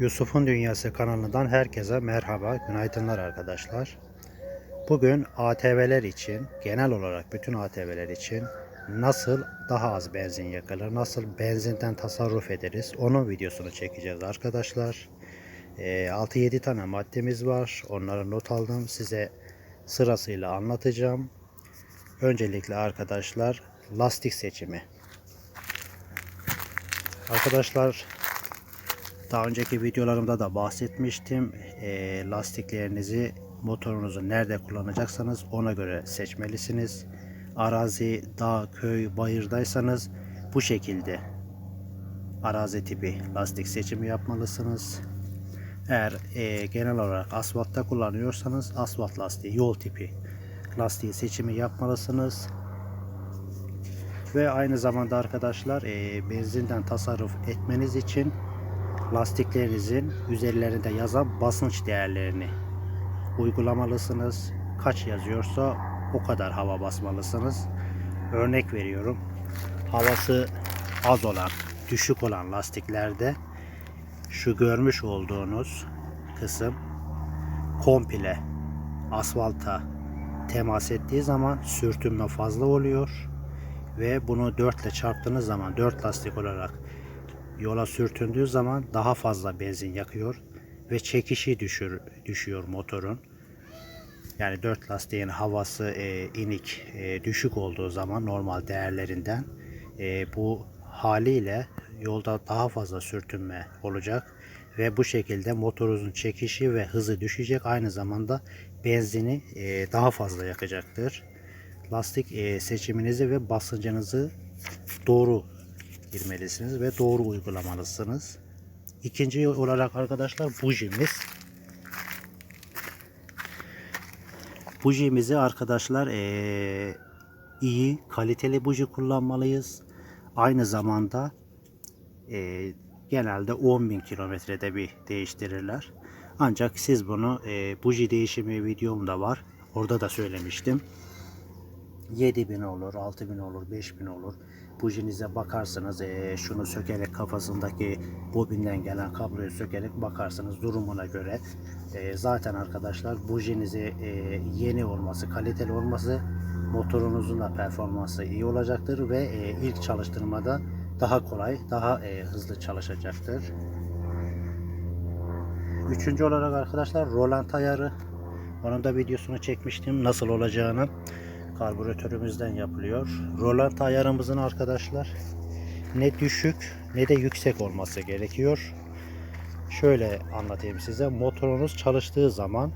Yusuf'un Dünyası kanalından herkese merhaba, günaydınlar arkadaşlar. Bugün ATV'ler için, genel olarak bütün ATV'ler için nasıl daha az benzin yakılır, nasıl benzinden tasarruf ederiz onun videosunu çekeceğiz arkadaşlar. Ee, 6-7 tane maddemiz var, onları not aldım, size sırasıyla anlatacağım. Öncelikle arkadaşlar lastik seçimi. Arkadaşlar daha önceki videolarımda da bahsetmiştim. E, lastiklerinizi motorunuzu nerede kullanacaksanız ona göre seçmelisiniz. Arazi, dağ, köy, bayırdaysanız bu şekilde arazi tipi lastik seçimi yapmalısınız. Eğer e, genel olarak asfaltta kullanıyorsanız asfalt lastiği, yol tipi lastiği seçimi yapmalısınız. Ve aynı zamanda arkadaşlar e, benzinden tasarruf etmeniz için lastiklerinizin üzerlerinde yazan basınç değerlerini uygulamalısınız. Kaç yazıyorsa o kadar hava basmalısınız. Örnek veriyorum. Havası az olan, düşük olan lastiklerde şu görmüş olduğunuz kısım komple asfalta temas ettiği zaman sürtünme fazla oluyor ve bunu 4 ile çarptığınız zaman 4 lastik olarak yola sürtündüğü zaman daha fazla benzin yakıyor ve çekişi düşür, düşüyor motorun. Yani 4 lastiğin havası e, inik, e, düşük olduğu zaman normal değerlerinden e, bu haliyle yolda daha fazla sürtünme olacak ve bu şekilde motorunuzun çekişi ve hızı düşecek. Aynı zamanda benzini e, daha fazla yakacaktır. Lastik e, seçiminizi ve basıncınızı doğru girmelisiniz ve doğru uygulamalısınız. İkinci olarak arkadaşlar bujimiz. Bujimizi arkadaşlar eee, iyi kaliteli buji kullanmalıyız. Aynı zamanda eee, genelde 10.000 kilometrede bir değiştirirler. Ancak siz bunu eee buji değişimi videomda var. Orada da söylemiştim. 7000 olur, 6000 olur, 5000 olur. Bujinize bakarsınız, eee, şunu sökerek kafasındaki bobinden gelen kabloyu sökerek bakarsınız durumuna göre. Eee, zaten arkadaşlar bujinizi eee, yeni olması, kaliteli olması motorunuzun da performansı iyi olacaktır ve eee, ilk çalıştırmada daha kolay, daha eee, hızlı çalışacaktır. Üçüncü olarak arkadaşlar rolant ayarı. Onun da videosunu çekmiştim nasıl olacağını. Karbüratörümüzden yapılıyor. Rolant ayarımızın arkadaşlar ne düşük ne de yüksek olması gerekiyor. Şöyle anlatayım size. Motorunuz çalıştığı zaman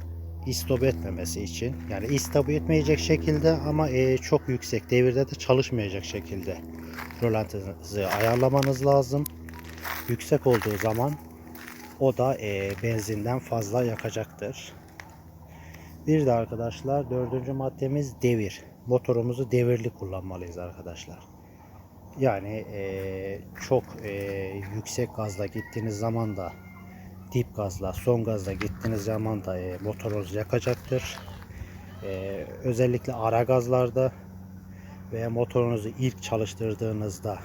istop etmemesi için yani istop etmeyecek şekilde ama e, çok yüksek devirde de çalışmayacak şekilde rolantınızı ayarlamanız lazım. Yüksek olduğu zaman o da e, benzinden fazla yakacaktır. Bir de arkadaşlar dördüncü maddemiz devir. Motorumuzu devirli kullanmalıyız arkadaşlar. Yani eee, çok eee, yüksek gazla gittiğiniz zaman da dip gazla, son gazla gittiğiniz zaman da eee, motorunuz yakacaktır. Eee, özellikle ara gazlarda veya motorunuzu ilk çalıştırdığınızda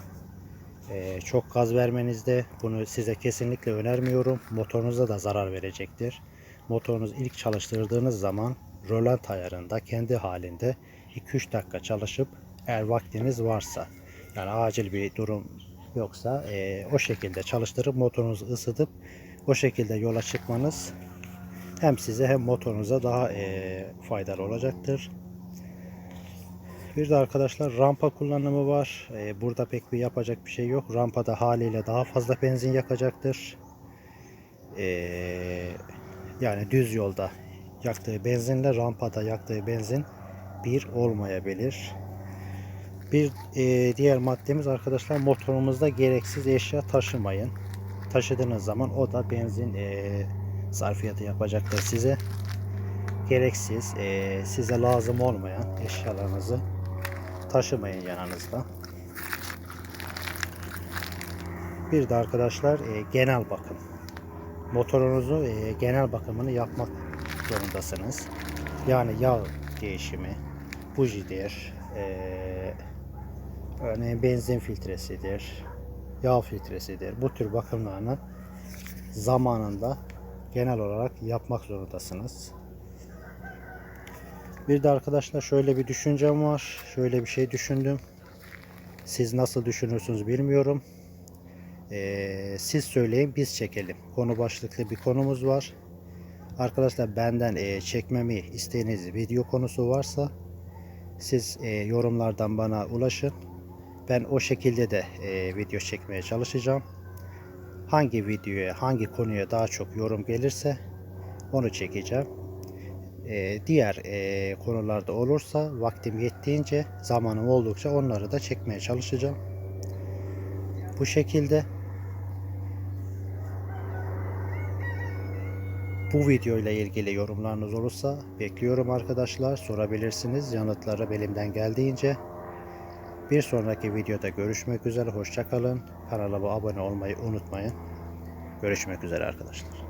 eee, çok gaz vermenizde bunu size kesinlikle önermiyorum. Motorunuza da zarar verecektir. Motorunuz ilk çalıştırdığınız zaman rolant ayarında kendi halinde 2-3 dakika çalışıp eğer vaktiniz varsa yani acil bir durum yoksa eee, o şekilde çalıştırıp motorunuzu ısıtıp o şekilde yola çıkmanız hem size hem motorunuza daha eee, faydalı olacaktır. Bir de arkadaşlar rampa kullanımı var. Eee, burada pek bir yapacak bir şey yok. Rampada haliyle daha fazla benzin yakacaktır. Eee, yani düz yolda yaktığı benzinle rampada yaktığı benzin bir olmayabilir. Bir e, diğer maddemiz arkadaşlar motorumuzda gereksiz eşya taşımayın. Taşıdığınız zaman o da benzin e, sarfiyatı yapacaktır size. Gereksiz e, size lazım olmayan eşyalarınızı taşımayın yanınızda. Bir de arkadaşlar e, genel bakım. Motorunuzu e, genel bakımını yapmak zorundasınız. Yani yağ değişimi, bujidir, e, örneğin benzin filtresidir, yağ filtresidir. Bu tür bakımlarını zamanında genel olarak yapmak zorundasınız. Bir de arkadaşlar şöyle bir düşüncem var. Şöyle bir şey düşündüm. Siz nasıl düşünürsünüz bilmiyorum. Ee, siz söyleyin biz çekelim. Konu başlıklı bir konumuz var. Arkadaşlar benden e, çekmemi isteğiniz video konusu varsa siz e, yorumlardan bana ulaşın. Ben o şekilde de e, video çekmeye çalışacağım. Hangi videoya, hangi konuya daha çok yorum gelirse onu çekeceğim. E, diğer e, konularda olursa vaktim yettiğince, zamanım oldukça onları da çekmeye çalışacağım. Bu şekilde bu video ile ilgili yorumlarınız olursa bekliyorum arkadaşlar. Sorabilirsiniz. Yanıtları elimden geldiğince. Bir sonraki videoda görüşmek üzere. Hoşçakalın. Kanala abone olmayı unutmayın. Görüşmek üzere arkadaşlar.